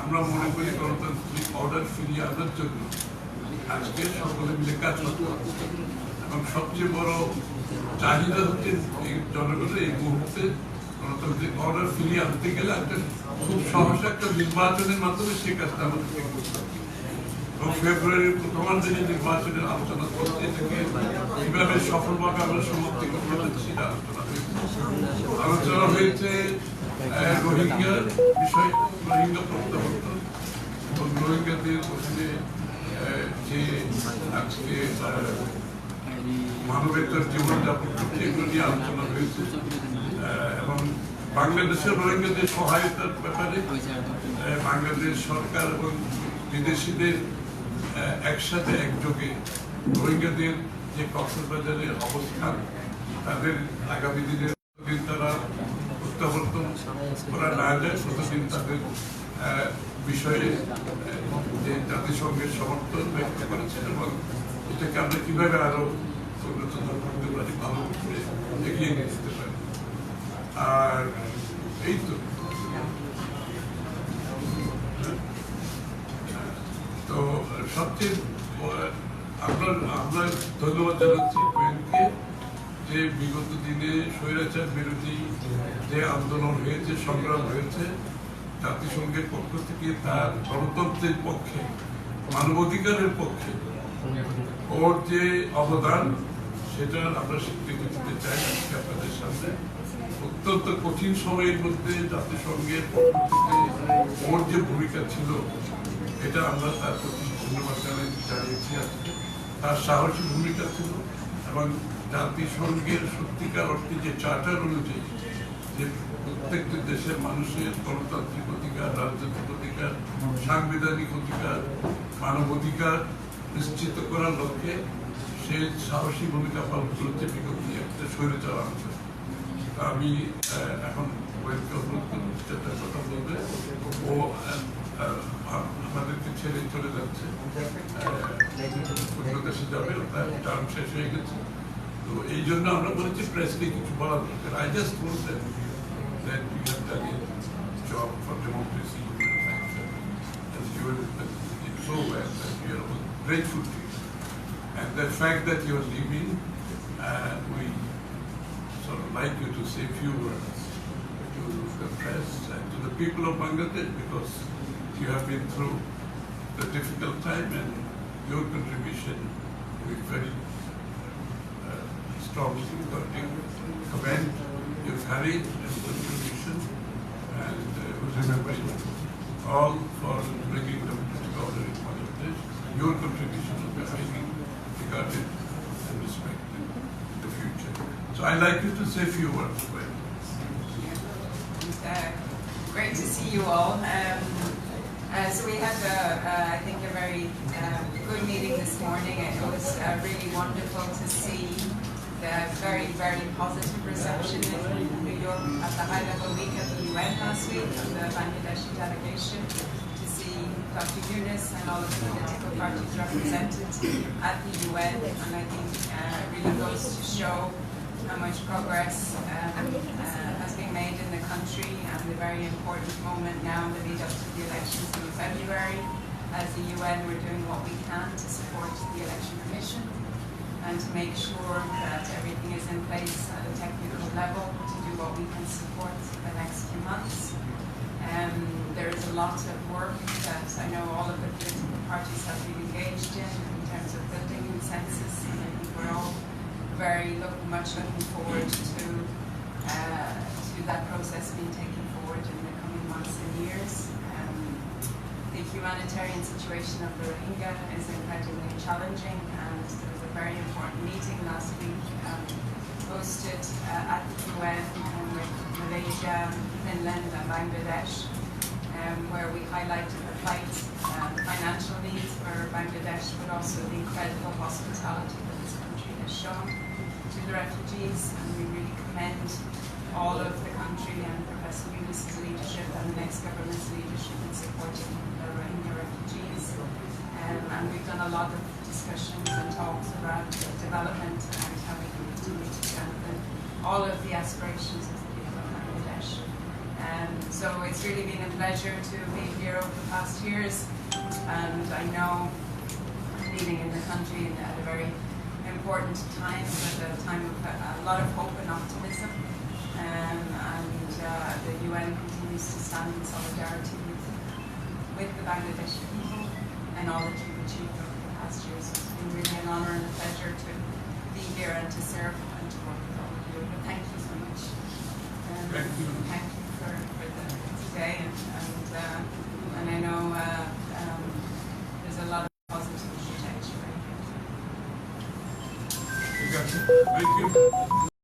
আমরা মনে করি গণতান্ত্রিক অর্ডার ফিরিয়ে আনার জন্য আজকে সকলে মিলে কাজ করতে এবং সবচেয়ে বড় চাহিদা হচ্ছে জনগণের এই মুহূর্তে গণতান্ত্রিক অর্ডার ফিরিয়ে আনতে গেলে একটা খুব সহসা একটা নির্বাচনের মাধ্যমে সেই কাজটা আমাদেরকে করতে হবে। এবং ফেব্রুয়ারির প্রথমার্ধে যে নির্বাচনের আলোচনা করতে এটাকে কীভাবে সফলভাবে আমরা সমাপ্তি করতে পারছি আলোচনা হয়েছে। রোহিঙ্গার বিষয়, রোহিঙ্গা প্রত্যাবর্তন। রোহিঙ্গাদের ওখানে যে আজকে মানবেতর জীবনযাপন এগুলো নিয়ে আলোচনা হয়েছে। এবং বাংলাদেশের রোহিঙ্গাদের সহায়তার ব্যাপারে বাংলাদেশ সরকার এবং বিদেশিদের একসাথে একযোগে রোহিঙ্গাদের যে কক্সবাজারের অবস্থান, তাদের আগামী দিনের দিন তারা প্রত্যাবর্তন করা না যায়, ততদিন তাদের বিষয়ে যে জাতিসংঘের সমর্থন ব্যক্ত করেছেন এবং এটাকে আমরা কীভাবে আরও উন্নত করতে ভালো করে এগিয়ে নিয়ে যেতে পারি। আর এই তো। ব- আপনার আমরা ধন্যবাদ জানাচ্ছি কোয়েনকে যে বিগত দিনে স্বৈরাচার বিরোধী যে আন্দোলন হয়েছে, সংগ্রাম হয়েছে, জাতিসংঘের পক্ষ থেকে তার গণতন্ত্রের পক্ষে, মানবাধিকারের পক্ষে ওর যে অবদান, সেটা আমরা স্বীকৃতি দিতে চাই আজকে আপনাদের সামনে। অত্যন্ত কঠিন সময়ের মধ্যে জাতিসংঘের পক্ষ থেকে ওর যে ভূমিকা ছিল, এটা আমরা তার প্রতি ধন্যবাদ জানিয়েছি আজকে। তার সাহসী ভূমিকা ছিল এবং জাতিসংঘের সত্যিকার অর্থে যে চার্টার অনুযায়ী যে প্রত্যেকটি দেশের মানুষের গণতান্ত্রিক অধিকার, রাজনৈতিক অধিকার, সাংবিধানিক অধিকার, মানব অধিকার নিশ্চিত করার লক্ষ্যে সে সাহসী ভূমিকা পালন করেছে বিগত একটা স্বৈরাচার আন্দোলন আমি এখন ওয়েবকে অনুরোধ করব কথা বলবে। ও ছেড়ে চলে যাচ্ছে আহ, অন্য দেশে যাবে তার টার্ম শেষ হয়ে গেছে তো এই জন্য আমরা বলেছি প্রেসকে কিছু বলা দরকার আই জাস্ট বলতে that you have done a job for democracy and you are did so well that we are all grateful to you. And the fact that you are leaving, uh, we sort of like you to say a few words to the press and to the people of Bangladesh because you have been through the difficult time and your contribution we very uh, strongly commend your courage and contribution and uh, all for bringing democratic order in Bangladesh. Your contribution will be highly regarded and respected in the future. So I'd like you to say a few words. Uh, Great to see you all. Um, uh, So we had, I think, a very um, good meeting this morning. It was uh, really wonderful to see the very, very positive reception in New York at the high-level week at the UN last week of the Bangladeshi delegation, to see Dr. Yunus and all of the political parties represented at the UN. And I think uh, really goes to show how much progress um, uh, has been made in the country and the very important moment now in the lead up to the elections in February. As the UN, we're doing what we can to support the election commission and to make sure that everything is in place at a technical level to do what we can support the next few months. Um, there is a lot of work that I know all of the political parties have been engaged in in terms of building consensus and I think we're all very look, much looking forward to uh, to that process being taken forward in the coming months and years. Um, the humanitarian situation of the Rohingya is incredibly challenging and there was a very important meeting last week um, hosted uh, at the UN um, with Malaysia, Finland and Bangladesh um, where we highlighted the plight, uh, the financial needs for Bangladesh but also the incredible hospitality that this country has shown to the refugees and we really commend all of the country and Professor Yunus's leadership and the next government's leadership in supporting the Rohingya refugees. Um, and we've done a lot of discussions and talks around development and how we can continue to strengthen all of the aspirations of the people of Bangladesh. So it's really been a pleasure to be here over the past years, and I know leading in the country at a very important time, at a time of a lot of hope son in solidarity with, with the Bangladeshi people and all that you've achieved over the past years. It's been really an honor and a pleasure to be here and to serve and to work with all of you. But thank you so much. Um, thank you. Thank you for, for the, today. And, and, uh, and I know uh, um, there's a lot of positive potential right here. Thank you.